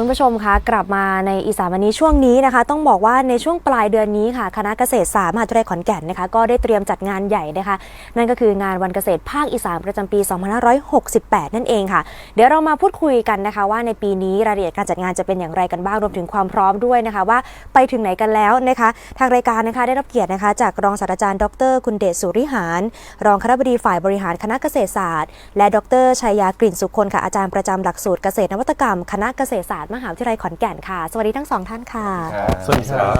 คุณผู้ชมคะกลับมาในอีสานวันนี้ช่วงนี้นะคะ ต้องบอกว่าในช่วงปลายเดือนนี้ค่ะ คณะเกษตรศาสตร์มหาวิทยาลัยขอนแก่นนะคะก็ได้เตรียมจัดงานใหญ่นะคะ นั่นก็คืองานวันเกษตรภาคอีสานประจำปี 2568 นั่นเองค่ะ เดี๋ยวเรามาพูดคุยกันนะคะ ว่าในปีนี้รายละเอียดการจัดงานจะเป็นอย่างไรกันบ้างรวมถึงความพร้อมด้วยนะคะ ว่าไปถึงไหนกันแล้วนะคะ ทางรายการนะคะได้รับเกียรตินะคะ จากรองศาสตราจารย์ดร คุณเดชสุริหาร รองคณบดีฝ่ายบริหารคณะเกษตรศาสตร์ และดรชัยยากลิ่นสุคนค่ะอาจารย์ประจำหลักสูตรเกษตรนวัตกรรม คณะเกษตรศาสตร์มหาวิทยาลัยขอนแก่นค่ะ สวัสดีทั้งสองท่านค่ะ สวัสดีครับ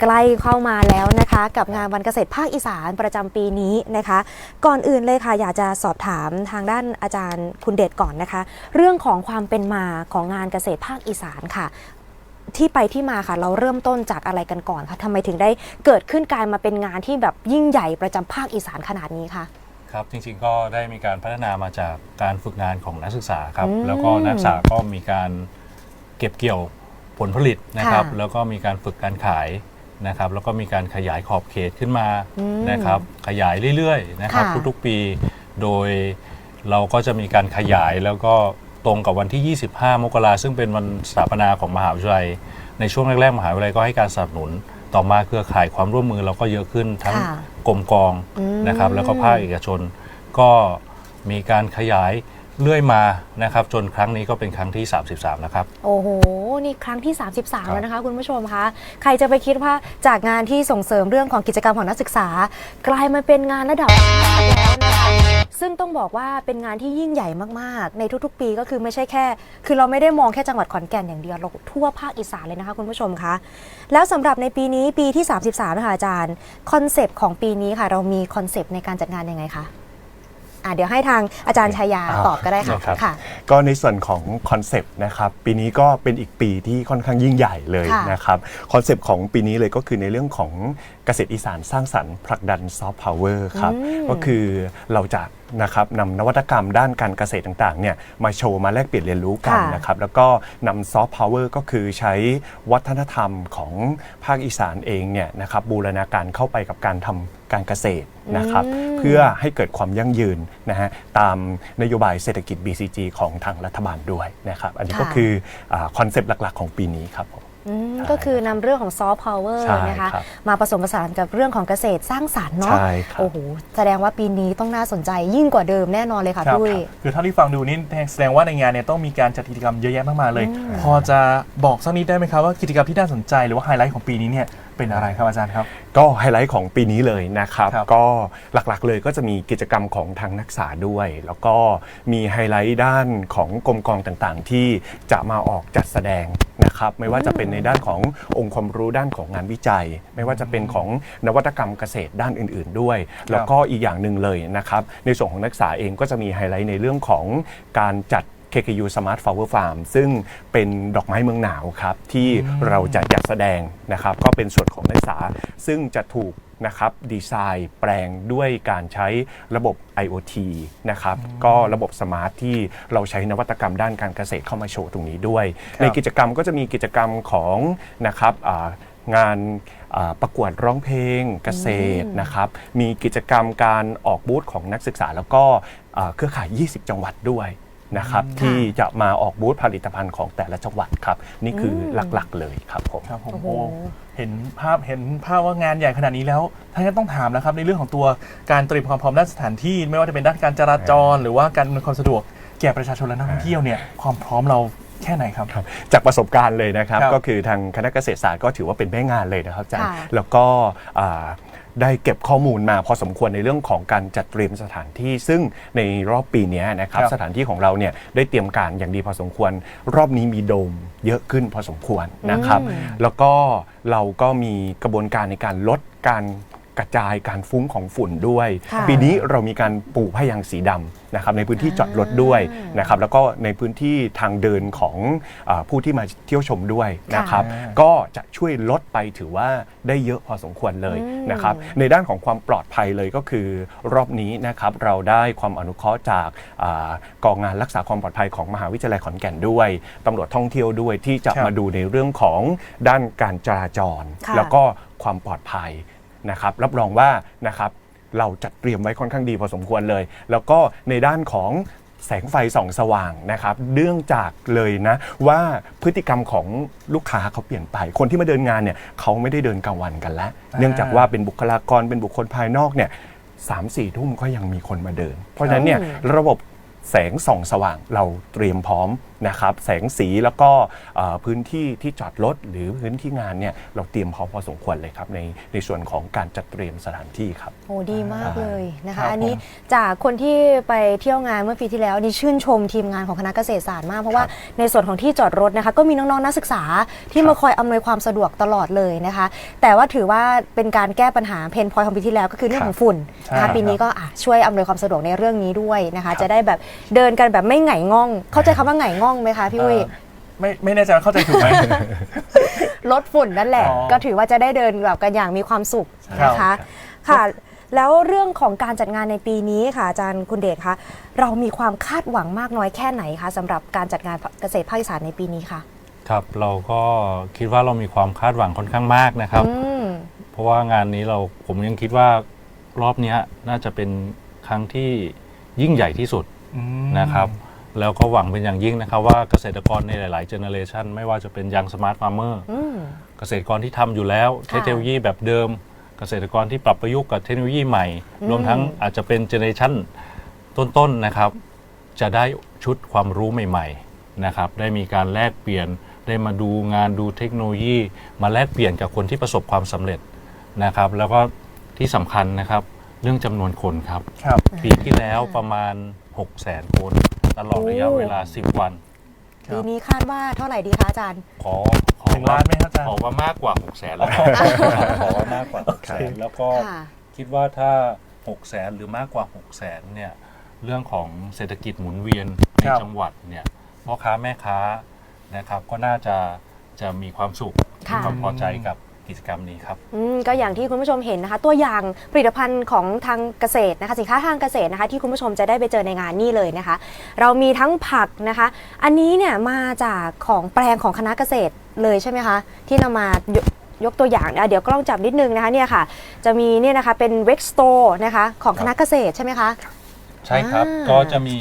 ใกล้เข้ามาแล้วนะคะ กับงานวันเกษตรภาคอีสานประจำปีนี้นะคะ ก่อนอื่นเลยค่ะ อยากจะสอบถามทางด้านอาจารย์คุณเดชก่อนนะคะ เรื่องของความเป็นมาของงานเกษตรภาคอีสานค่ะ ที่ไปที่มาค่ะ เราเริ่มต้นจากอะไรกันก่อนคะทำไมถึงได้เกิดขึ้นกลายมาเป็นงานที่แบบยิ่งใหญ่ประจำภาคอีสานขนาดนี้คะครับจริงๆก็ได้มีการพัฒนามาจากการฝึกงานของนักศึกษาครับอืมแล้วก็นักศึกษาก็มีการ เก็บเกี่ยวผลผลิตนะครับ ค่ะแล้วก็มีการฝึกการขายนะครับ แล้วก็มีการขยายขอบเขตขึ้นมาอืมนะครับ ขยายเรื่อยๆนะครับ ค่ะทุกๆปี โดยเราก็จะมีการขยายแล้วก็ตรงกับวันที่ 25 มกราซึ่งเป็นวันสถาปนาของมหาวิทยาลัย ในช่วงแรกๆ มหาวิทยาลัยก็ให้การสนับสนุน ต่อมาเครือข่ายความร่วมมือเราก็เยอะขึ้นทั้งค่ะกรมกองอืม นะครับ แล้วก็ภาคเอกชน ก็มีการขยาย เรื่อยมานะครับจนครั้งนี้ก็เป็นครั้งที่ 33นะครับ โอ้โห นี่ครั้งที่ 33 แล้วนะคะคุณผู้ชมคะ ใครจะไปคิดว่าจากงานที่ส่งเสริมเรื่องของกิจกรรมของนักศึกษา กลายมาเป็นงานระดับชาติแล้วนะคะซึ่งต้องบอกว่าเป็นงานที่ยิ่งใหญ่มากๆ ในทุกๆ ปีก็คือไม่ใช่แค่ คือเราไม่ได้มองแค่จังหวัดขอนแก่นอย่างเดียวเราทั่วภาคอีสานเลยนะคะคุณผู้ชมคะแล้วสำหรับในปีนี้ปีที่ 33นะคะอาจารย์คอนเซปต์ของปีนี้ค่ะ เรามีคอนเซปต์ในการจัดงานยังไงคะ อะเดี๋ยวให้ทางอาจารย์ชายาอ่าตอบก็ได้ค่ะครับ ค่ะ ก็ในส่วนของคอนเซปต์นะครับปีนี้ก็เป็นอีกปีที่ค่อนข้างยิ่งใหญ่เลยค่ะนะครับคอนเซปต์ของปีนี้เลยก็คือในเรื่องของเกษตรอีสานสร้างสรรค์ผลักดันซอฟต์พาวเวอร์ครับอืม ก็คือเราจะ นะครับนำนวัตกรรมด้านการเกษตรต่างๆเนี่ยมาโชว์มาแลกเปลี่ยนเรียนรู้กันค่ะนะครับแล้วก็นำซอฟต์พาวเวอร์ก็คือใช้วัฒนธรรมของภาคอีสานเองเนี่ยนะครับบูรณาการเข้าไปกับการทำการเกษตรนะครับอืม เพื่อให้เกิดความยั่งยืนนะฮะตามนโยบายเศรษฐกิจ BCG ของทางรัฐบาลด้วยนะครับอันนี้ก็ค่ะ คือคอนเซปต์หลักๆ ของปีนี้ครับผม อืม ก็คือนำเรื่องของซอฟต์พาวเวอร์ใช่นะคะ ครับมาผสมผสานกับเรื่องของเกษตรสร้างสรรค์เนาะใช่ครับ โอ้โหแสดงว่าปีนี้ต้องน่าสนใจยิ่งกว่าเดิมแน่นอนเลยค่ะครับพี่อุ้ย คือเท่าที่ฟังดูนี่แสดงว่าในงานเนี่ยต้องมีการจัดกิจกรรมเยอะแยะมากมายเลย พอจะบอกสักนิดได้ไหมครับว่ากิจกรรมที่น่าสนใจหรือว่าไฮไลท์ของปีนี้เนี่ยเป็นอะไรครับอาจารย์ครับ ก็ไฮไลท์ของปีนี้เลยนะครับ ครับก็หลักๆเลยก็จะมีกิจกรรมของทางนักศึกษาด้วย แล้วก็มีไฮไลท์ด้านของกรมกองต่างๆ ที่จะมาออกจัดแสดงนะครับ ไม่ว่าจะเป็นในด้านขององค์ความรู้ด้านของงานวิจัย ไม่ว่าจะเป็นของนวัตกรรมเกษตรด้านอื่น ๆ ด้วย แล้วก็อีกอย่างหนึ่งเลยนะครับในส่วนของนักศึกษาเองก็จะมีไฮไลท์ในเรื่องของการจัด KKU Smart Flower Farm ซึ่งเป็นดอกไม้เมืองหนาวครับ ที่เราจะจัดแสดงนะครับ ก็เป็นส่วนของนักศึกษา ซึ่งจะถูก นะครับดีไซน์แปลงด้วยการใช้ระบบ IoT นะครับก็ระบบสมาร์ทที่เราใช้นวัตกรรมด้านการเกษตรเข้ามาโชว์ตรงนี้ด้วย ในกิจกรรมก็จะมีกิจกรรมของนะครับอ่างานอ่าประกวดร้องเพลงเกษตรนะครับ มีกิจกรรมการออกบูธของนักศึกษาแล้วก็อ่าเครือข่าย 20 จังหวัดด้วย นะครับที่จะมาออกบูธผลิตภัณฑ์ของแต่ละจังหวัดครับ นี่คืออมหลักๆเลยครับผม ครับผมโอ้โหโอ้เห็นภาพเห็นภาพว่างานใหญ่ขนาดนี้แล้วท่านก็ต้องถามนะครับในเรื่องของตัวการเตรียมความพร้อมด้านสถานที่ ไม่ว่าจะเป็นด้านการจราจร หรือว่าการอำนวยความสะดวกแก่ประชาชนและนักท่องเที่ยวเนี่ยความพร้อมเราแค่ไหนครับครับจากประสบการณ์เลยนะครับครับ ก็คือทางคณะเกษตรศาสตร์ก็ถือว่าเป็นแม่งานเลยนะครับอาจารย์ค่ะแล้วก็อ่า ได้เก็บข้อมูลมาพอสมควรในเรื่องของการจัดเตรียมสถานที่ซึ่งในรอบปีเนี้ยนะครับครับสถานที่ของเราเนี่ยได้เตรียมการอย่างดีพอสมควร รอบนี้มีโดมเยอะขึ้นพอสมควรนะครับอืมแล้วก็เราก็มีกระบวนการในการลดการ กระจายการฟุ้งของฝุ่นด้วย ค่ะปีนี้เรามีการปูผ้ายางสีดำนะครับในพื้นที่จอดรถด้วยนะครับแล้วก็ในพื้นที่ทางเดินของอาผู้ที่มาเที่ยวชมด้วยนะครับค่ะก็จะช่วยลดไปถือว่าได้เยอะพอสมควรเลยอืมนะครับในด้านของความปลอดภัยเลยก็คือรอบนี้นะครับเราได้ความอนุเคราะห์จากอากองงานรักษาความปลอดภัยของมหาวิทยาลัยขอนแก่นด้วยตำรวจท่องเที่ยวด้วยที่จะครับ มาดูในเรื่องของด้านการจราจร ค่ะ แล้วก็ความปลอดภัย นะครับรับรองว่านะครับเราจัดเตรียมไว้ค่อนข้างดีพอสมควรเลย แล้วก็ในด้านของแสงไฟส่องสว่างนะครับเนื่องจากเลยนะว่าพฤติกรรมของลูกค้าเขาเปลี่ยนไป คนที่มาเดินงานเนี่ยเขาไม่ได้เดินกลางวันกันแล้วอ่าเนื่องจากว่าเป็นบุคลากรเป็นบุคคลภายนอกเนี่ยสามสี่ทุ่มก็ยังมีคนมาเดิน เพราะฉะนั้นเนี่ยระบบแสงส่องสว่างเราเตรียมพร้อม นะครับแสงสีแล้วก็เอ่อพื้นที่ที่จอดรถหรือพื้นที่งานเนี่ยเราเตรียมพร้อมพอสมควรเลยครับในในส่วนของการจัดเตรียมสถานที่ครับโอ้ดีมากเลยนะครัคะบอันนี้จากคนที่ไปเที่ยวงานเมื่อปีที่แล้วนี่ชื่นชมทีมงานของคณะเกษตรศาสตร์มาก เพราะว่าในส่วนของที่จอดรถนะคะก็มีน้องๆนักศึกษาที่มาคอยอำนวยความสะดวกตลอดเลยนะคะ แต่ว่าถือว่าเป็นการแก้ปัญหาเพนพอยของปีที่แล้วก็คือเรื่องของฝุ่นนะใช่ครัคะบปีนี้ก็อะช่วยอำนวยความสะดวกในเรื่องนี้ด้วยนะคะ จะได้แบบเดินกันแบบไม่ไหง่ง่อง เข้าใจคำว่าไหง่ง่องไหมคะพี่อุ้ยเอ่อไม่ไม่แน่ใจว่าเข้าใจถูกไหม ลดฝุ่นนั่นแหละ อ๋อก็ถือว่าจะได้เดินแบบกันอย่างมีความสุขครับนะคะค่ะ แล้วเรื่องของการจัดงานในปีนี้ค่ะอาจารย์คุณเดชคะเรามีความคาดหวังมากน้อยแค่ไหนคะสำหรับการจัดงานเกษตรภาคอีสานในปีนี้ค่ะครับเราก็คิดว่าเรามีความคาดหวังค่อนข้างมากนะครับ อืม เพราะว่างานนี้เราผมยังคิดว่ารอบเนี้ยน่าจะเป็นครั้งที่ยิ่งใหญ่ที่สุดอืมนะครับ แล้วก็หวังเป็นอย่างยิ่งนะครับว่าเกษตรกรในหลาย ๆ เจเนอเรชันไม่ว่าจะเป็นยังสมาร์ทฟาร์มเมอร์อืม เกษตรกรที่ทำอยู่แล้วเทคโนโลยีแบบเดิม เกษตรกรที่ปรับประยุกต์กับเทคโนโลยีใหม่อืมรวมทั้งอาจจะเป็นเจเนอเรชันต้น ๆ นะครับ จะได้ชุดความรู้ใหม่ ๆ นะครับ ได้มีการแลกเปลี่ยน ได้มาดูงานดูเทคโนโลยี มาแลกเปลี่ยนกับคนที่ประสบความสำเร็จนะครับ แล้วก็ที่สำคัญนะครับ เรื่องจำนวนคนครับ ครับ ปีที่แล้วประมาณ 6 0 0 0 0 0คน ตลอดระยะเวลา 10 วันครับปีนี้คาดว่าเท่าไหร่ดีคะอาจารย์ ขอขอถึงล้านไหมครับอาจารย์ ขอว่ามากกว่า6 0 0 0 0 0แล้วกันขอว่ามากกว่า6 0 0 0 0แล้วก็ค่ะ คิดว่าถ้า6 0 0 0 0 0หรือมากกว่า6 0 0 0 0 0เนี่ยเรื่องของเศรษฐกิจหมุนเวียนในครับ จังหวัดเนี่ยพ่อค้าแม่ค้านะครับก็น่าจะจะมีความสุขค่ะมีความพอใจกับ กิจกรรมนี้ครับ อืมก็อย่างที่คุณผู้ชมเห็นนะคะ ตัวอย่างผลิตภัณฑ์ของทางเกษตรนะคะสินค้าทางเกษตรนะคะ ที่คุณผู้ชมจะได้ไปเจอในงานนี่เลยนะคะ เรามีทั้งผักนะคะ อันนี้เนี่ยมาจากของแปลงของคณะเกษตรเลยใช่ไหมคะ ที่นำมายกยกตัวอย่างอะเดี๋ยวกล้องจับนิดนึงนะคะเนี่ยค่ะ จะมีเนี่ยนะคะเป็นเว็กสโตร์นะคะของคณะเกษตรใช่ไหมคะ ใช่ครับ อ่า ก็จะมี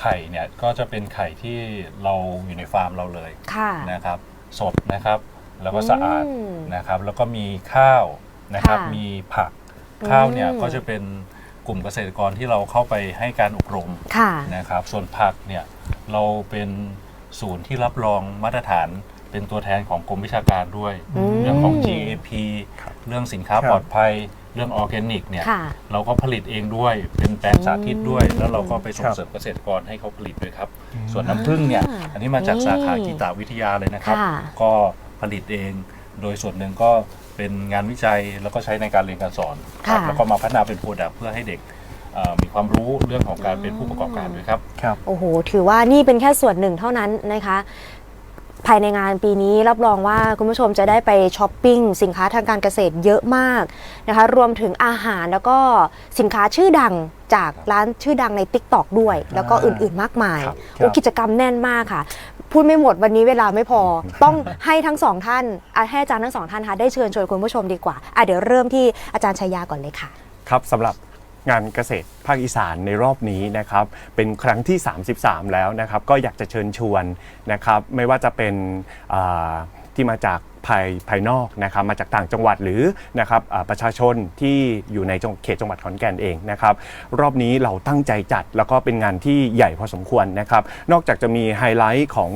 ไข่เนี่ย ก็จะเป็นไข่ที่เราอยู่ในฟาร์มเราเลยค่ะ นะครับ สดนะครับ แล้วก็สะอาดอืมนะครับ แล้วก็มีข้าวนะครับ ค่ะมีผักข้าวเนี่ยอืม ก็จะเป็นกลุ่มเกษตรกรที่เราเข้าไปให้การอบรมค่ะ นะครับ ส่วนผักเนี่ยเราเป็นศูนย์ที่รับรองมาตรฐานเป็นตัวแทนของกรมวิชาการด้วย อืม เรื่องของ GAP เรื่องสินค้าครับ ปลอดภัย เรื่องออร์แกนิกเนี่ย ค่ะ เราก็ผลิตเองด้วย เป็นแปลงสาธิตด้วยอืมแล้วเราก็ไปส่ครังบเสริมเกษตรกรให้เขาผลิตด้วยครับ ส่วนน้ำผึ้งเนี่ย อ่าอันนี้มาจากสาขานี่กีตาวิทยาเลยนะครับ ค่ะก็ ผลิตเอง โดยส่วนหนึ่งก็เป็นงานวิจัยแล้วก็ใช้ในการเรียนการสอนครับค่ะ แล้วก็มาพัฒนาเป็นโปรดักต์เพื่อให้เด็กเอ่อมีความรู้เรื่องของการเป็นผู้ประกอบการด้วยครับ ครับ โอ้โห ถือว่านี่เป็นแค่ส่วนหนึ่งเท่านั้นนะคะ ภายในงานปีนี้รับรองว่าคุณผู้ชมจะได้ไปช้อปปิ้งสินค้าทางการเกษตรเยอะมากนะคะรวมถึงอาหารแล้วก็สินค้าชื่อดังจากร้านชื่อดังใน t ิ k t o k ด้วย แล้วก็อื่นๆมากมายครับ โอ้กิจกรรมแน่นมากค่ะ พูดไม่หมดวันนี้เวลาไม่พอ ต้องให้ทั้งสองท่านอะให้อาจารย์ทั้งสองท่านค่ะได้เชิญชวนคุณผู้ชมดีกว่าอะเดี๋ยวเริ่มที่อาจารย์ชัยยาก่อนเลยค่ะ ครับสำหรับ งานเกษตรภาคอีสานในรอบนี้นะครับเป็นครั้งที่ 33 แล้วนะครับก็อยากจะเชิญชวนนะครับไม่ว่าจะเป็นที่มาจากภายภายนอกนะครับมาจากต่างจังหวัดหรือนะครับประชาชนที่อยู่ในงเขตจังหวัดขอนแก่นเองนะครับรอบนี้เราตั้งใจจัดแล้วก็เป็นงานที่ใหญ่พอสมควรนะครับนอกจากจะมีไฮไลท์ของ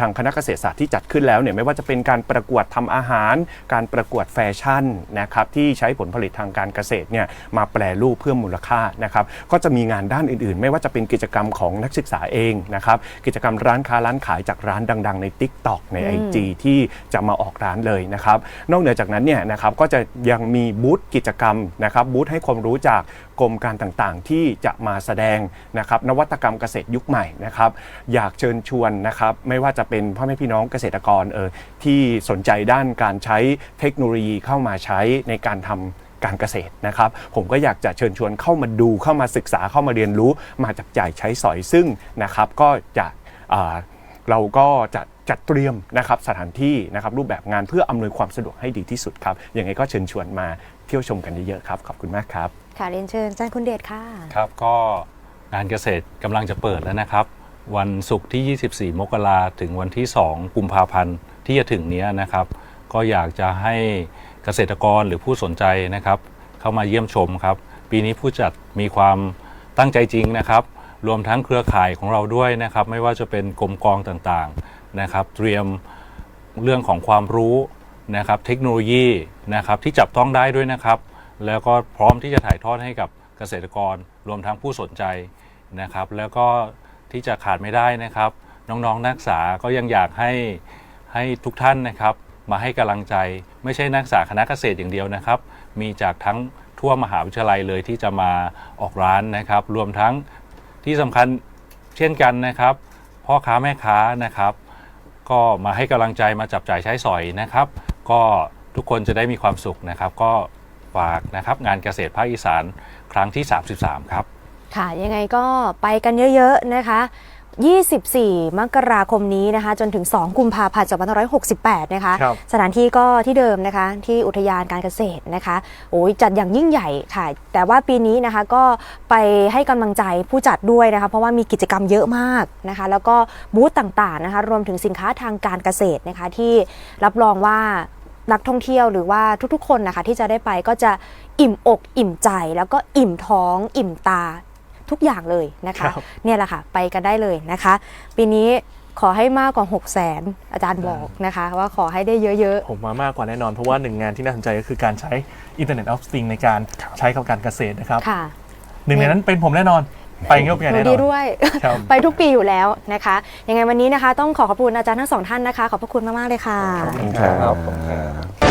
ทางคณะเกษตรศาสตร์ที่จัดขึ้นแล้วเนี่ยไม่ว่าจะเป็นการประกวดทำอาหาร การประกวดแฟชั่นนะครับที่ใช้ผลผลิตทางการเกษตรเนี่ยมาแปรรูปเพิ่มมูลค่านะครับก็จะมีงานด้านอื่นๆ ไม่ว่าจะเป็นกิจกรรมของนักศึกษาเองนะครับกิจกรรมร้านค้าร้านขายจากร้านดัง ๆ ใน Tik t o อกใน IG ที่จะมาออกร้านเลยนะครับนอกเหนือจากนั้นเนี่ยนะครับก็จะยังมีบูธกิจกรรมนะครับบูธให้ความรู้จากกรมการต่างๆ ที่จะมาแสดงนะครับนวัตกรรมเกษตรยุคใหม่นะครับอยากเชิญชวนนะครับไม่ว่าจะเป็นพ่อแม่พี่น้องเกษตรกรเออที่สนใจด้านการใช้เทคโนโลยีเข้ามาใช้ในการทำการเกษตรนะครับ ผมก็อยากจะเชิญชวนเข้ามาดูเข้ามาศึกษาเข้ามาเรียนรู้มาจับจ่ายใช้สอยซึ่งนะครับ ก็จะอ่าเราก็จะจัดเตรียมนะครับสถานที่นะครับรูปแบบงานเพื่ออำนวยความสะดวกให้ดีที่สุดครับยังไงก็เชิญชวนมาเที่ยวชมกันเยอะๆครับขอบคุณมากครับ ค่ะเรียนเชิญอาจารย์คุณเดชค่ะ ครับก็งานเกษตรกำลังจะเปิดแล้วนะครับ วันศุกร์ที่ 24 มกราถึงวันที่ 2 กุมภาพันธ์ที่จะถึงนี้นะครับ ก็อยากจะให้เกษตรกรหรือผู้สนใจนะครับ เข้ามาเยี่ยมชมครับ ปีนี้ผู้จัดมีความตั้งใจจริงนะครับ รวมทั้งเครือข่ายของเราด้วยนะครับ ไม่ว่าจะเป็นกรมกองต่างๆนะครับ เตรียมเรื่องของความรู้นะครับ เทคโนโลยีนะครับที่จับต้องได้ด้วยนะครับ แล้วก็พร้อมที่จะถ่ายทอดให้กับเกษตรกรรวมทั้งผู้สนใจนะครับ แล้วก็ ที่จะขาดไม่ได้นะครับ น้องๆนักศึกษาก็ยังอยากให้ให้ทุกท่านนะครับ มาให้กำลังใจไม่ใช่นักศึกษาคณะเกษตรอย่างเดียวนะครับ มีจากทั้งทั่วมหาวิทยาลัยเลยที่จะมาออกร้านนะครับ รวมทั้งที่สำคัญเช่นกันนะครับ พ่อค้าแม่ค้านะครับ ก็มาให้กำลังใจมาจับจ่ายใช้สอยนะครับ ก็ทุกคนจะได้มีความสุขนะครับ ก็ฝากนะครับงานเกษตรภาคอีสานครั้งที่ 33 ครับ ค่ะ ยังไงก็ไปกันเยอะ ๆ นะคะ 24 มกราคมนี้นะคะ จนถึง 2 กุมภาพันธ์2568 นะคะครับสถานที่ก็ที่เดิมนะคะ ที่อุทยานการเกษตรนะคะโอ้ยจัดอย่างยิ่งใหญ่ค่ะ แต่ว่าปีนี้นะคะก็ไปให้กำลังใจผู้จัดด้วยนะคะ เพราะว่ามีกิจกรรมเยอะมากนะคะ แล้วก็บูธต่างๆนะคะ รวมถึงสินค้าทางการเกษตรนะคะ ที่รับรองว่านักท่องเที่ยวหรือว่าทุกๆ คนนะคะที่จะได้ไปก็จะอิ่มอกอิ่มใจแล้วก็อิ่มท้อง อิ่มตา ทุกอย่างเลยนะคะครับเนี่ยแหละค่ะไปกันได้เลยนะคะ ปีนี้ขอให้มากกว่า 6 0 0 0 0นอาจารย์บอกนะคะ ว่าขอให้ได้เยอะผมมามากกว่าแน่นอน เพราะว่าหนึ่งงานที่น่าสนใจก็คือการใช้ Internet of Things ในการใช้กับการเกษตรนะครับๆค่ะหนึ่งในนั้นเป็นผมแน่นอนไปเงี้ยบใหญ่หนูแน่นดีอนด้วยครับไปทุกปีอยู่แล้วนะคะ ยังไงวันนี้นะคะ ต้องขอขอบคุณอาจารย์ทั้งสองท่านนะคะ ขอบพระคุณมาก ๆ เลยค่ะครับ